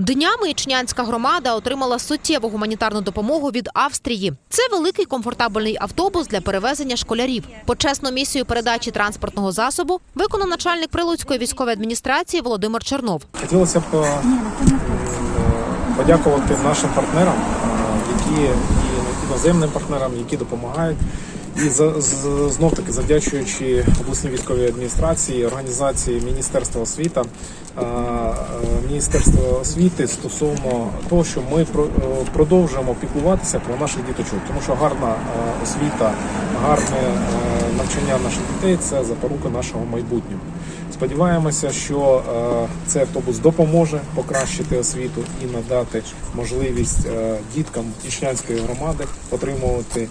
Днями Ічнянська громада отримала суттєву гуманітарну допомогу від Австрії. Це великий комфортабельний автобус для перевезення школярів. Почесну місію передачі транспортного засобу виконав начальник Прилуцької військової адміністрації Володимир Чернов. Хотілося б е, подякувати нашим партнерам, е, які і іноземним партнерам, які допомагають. І за з- знов таки завдячуючи обласній військовій адміністрації, організації Міністерства освіти, е, е, Міністерства освіти стосовно того, що ми е, продовжуємо піклуватися про наших діточок, тому що гарна освіта, гарне навчання наших дітей це запорука нашого майбутнього. Сподіваємося, що цей автобус допоможе покращити освіту і надати можливість діткам Ічнянської громади отримувати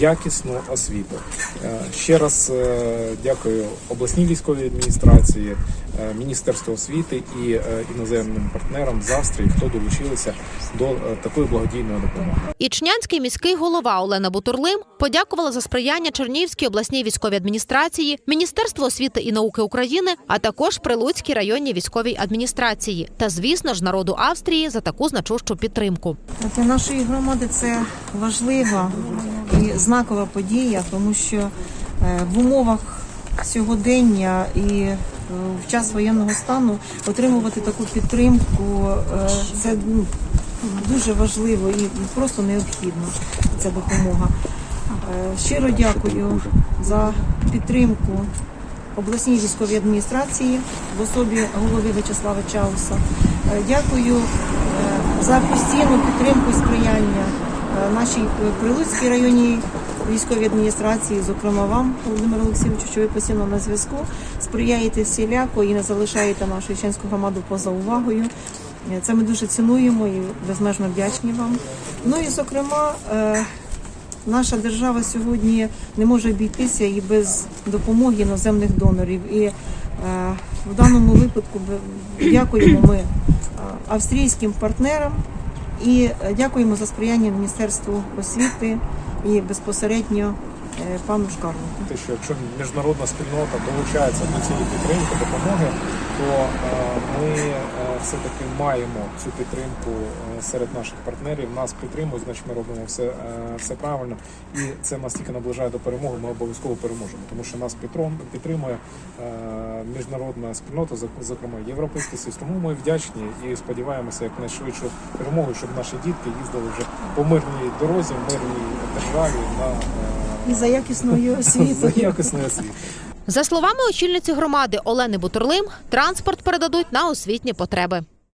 якісну освіту. Е, ще раз е, дякую обласній військовій адміністрації, е, Міністерству освіти і іноземним партнерам з Австрії, хто долучилися до такої благодійної допомоги. Ічнянський міський голова Олена Бутурлим подякувала за сприяння Чернігівській обласній військовій адміністрації, Міністерству освіти і науки України, а також Прилуцькій районній військовій адміністрації та, звісно ж, народу Австрії за таку значущу підтримку. Для нашої громади це важлива і знакова подія, тому що е, в умовах сьогодення і е, в час воєнного стану отримувати таку підтримку е, це ну, дуже важливо і просто необхідно ця допомога. Щиро дякую за підтримку обласній військовій адміністрації в особі голови В'ячеслава Чауса. Дякую за постійну підтримку і сприяння нашій е, Прилуцькій районній військовій адміністрації, зокрема вам, Володимир Олексійовичу, що ви постійно на зв'язку, сприяєте всіляко і не залишаєте нашу Іченську громаду поза увагою. Е, Це ми дуже цінуємо і безмежно вдячні вам. Ну і зокрема. е, Наша держава сьогодні не може обійтися і без допомоги іноземних донорів. І е, в даному випадку дякуємо ми е, австрійським партнерам і е, дякуємо за сприяння Міністерству освіти і безпосередньо е, пану Шкарлику. Те, що якщо міжнародна спільнота долучається до цієї підтримки, допомоги, то е, ми е, все-таки маємо цю підтримку е, серед наших партнерів. Нас підтримують, значить ми робимо все, все правильно. І це нас тільки наближає до перемоги. Ми обов'язково переможемо, тому що нас підтримує міжнародна спільнота, зок- зокрема Європейський Союз. Тому ми вдячні і сподіваємося якнайшвидшу перемогу, щоб наші дітки їздили вже по мирній дорозі, мирній державі на І за якісною за освітою. якісної. За словами очільниці громади Олени Бутурлим, транспорт передадуть на освітні потреби.